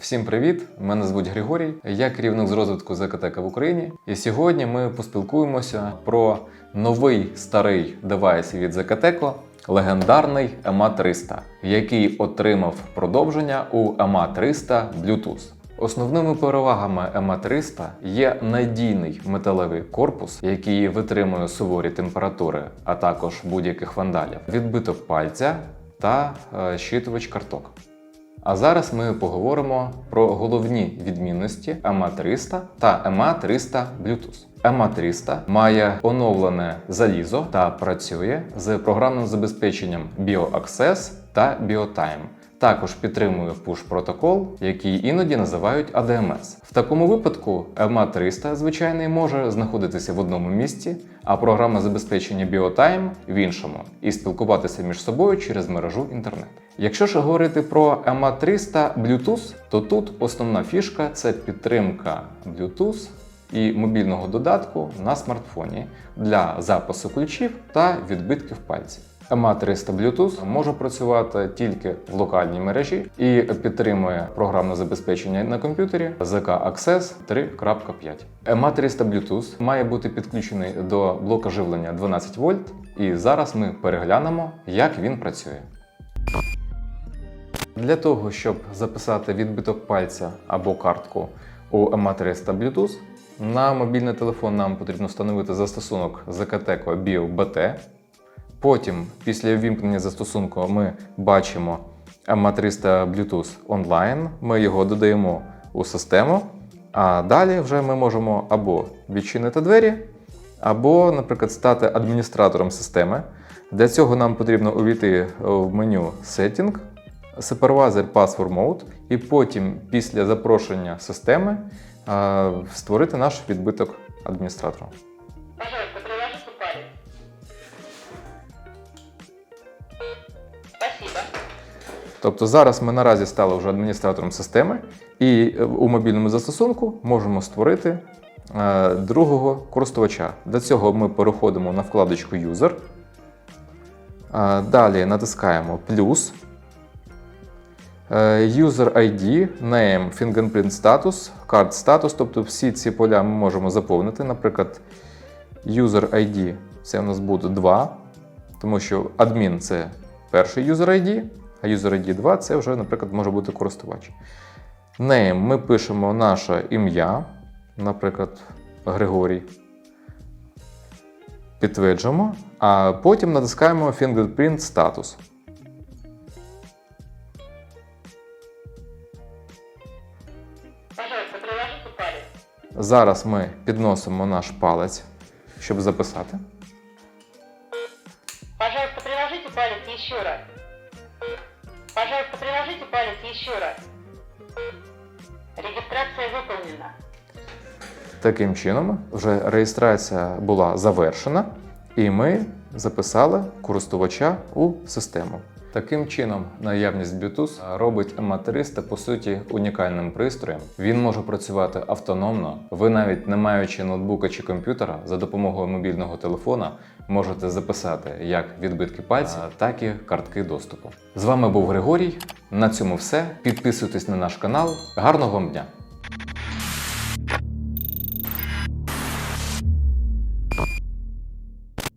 Всім привіт! Мене звуть Григорій. Я керівник з розвитку ЗКТК в Україні. І сьогодні ми поспілкуємося про новий старий девайс від ЗКТК, легендарний EMA 300, який отримав продовження у EMA 300 Bluetooth. Основними перевагами EMA 300 є надійний металевий корпус, який витримує суворі температури, а також будь-яких вандалів, відбиток пальця та е, щитувач карток. А зараз ми поговоримо про головні відмінності EMA 300 та EMA 300 Bluetooth. EMA 300 має оновлене залізо та працює з програмним забезпеченням BioAccess та BioTime. Також підтримує push-протокол, який іноді називають ADMS. В такому випадку EMA 300 звичайний може знаходитися в одному місці, а програма забезпечення BioTime в іншому і спілкуватися між собою через мережу інтернет. Якщо ж говорити про EMA 300 Bluetooth, то тут основна фішка це підтримка Bluetooth і мобільного додатку на смартфоні для запису ключів та відбитків пальців. EMA 300 Bluetooth може працювати тільки в локальній мережі і підтримує програмне забезпечення на комп'ютері ZK Access 3.5. EMA 300 Bluetooth має бути підключений до блока живлення 12 вольт, і зараз ми переглянемо, як він працює. Для того, щоб записати відбиток пальця або картку у EMA 300 Bluetooth, на мобільний телефон нам потрібно встановити застосунок ZKTECO BioBT. Потім, після ввімкнення застосунку, ми бачимо EMA 300 Bluetooth онлайн. Ми його додаємо у систему. А далі вже ми можемо або відчинити двері, або, наприклад, стати адміністратором системи. Для цього нам потрібно увійти в меню Setting, Supervisor Password Mode, і потім, після запрошення системи, створити наш відбиток адміністратора. Тобто зараз ми наразі стали вже адміністратором системи, і е, у мобільному застосунку можемо створити е, другого користувача. Для цього ми переходимо на вкладочку User. Е, Далі натискаємо плюс. User ID, Name, Fingerprint Status, Card Status, тобто всі ці поля ми можемо заповнити. Наприклад, User ID це у нас буде 2, тому що адмін це перший User ID, а User ID 2 це вже, наприклад, може бути користувач. Name ми пишемо наше ім'я, наприклад, Григорій. Підтверджуємо, а потім натискаємо Fingerprint Status. Палец. Зараз ми підносимо наш палець, щоб записати. Пожалуйста, приложите палец еще раз. Пожалуйста, приложите палец еще раз. Регистрация выполнена. Таким чином, вже реєстрація була завершена, і ми записали користувача у систему. Таким чином, наявність Bluetooth робить EMA 300 по суті унікальним пристроєм. Він може працювати автономно. Ви навіть не маючи ноутбука чи комп'ютера, за допомогою мобільного телефона можете записати як відбитки пальців, так і картки доступу. З вами був Григорій. На цьому все. Підписуйтесь на наш канал. Гарного вам дня!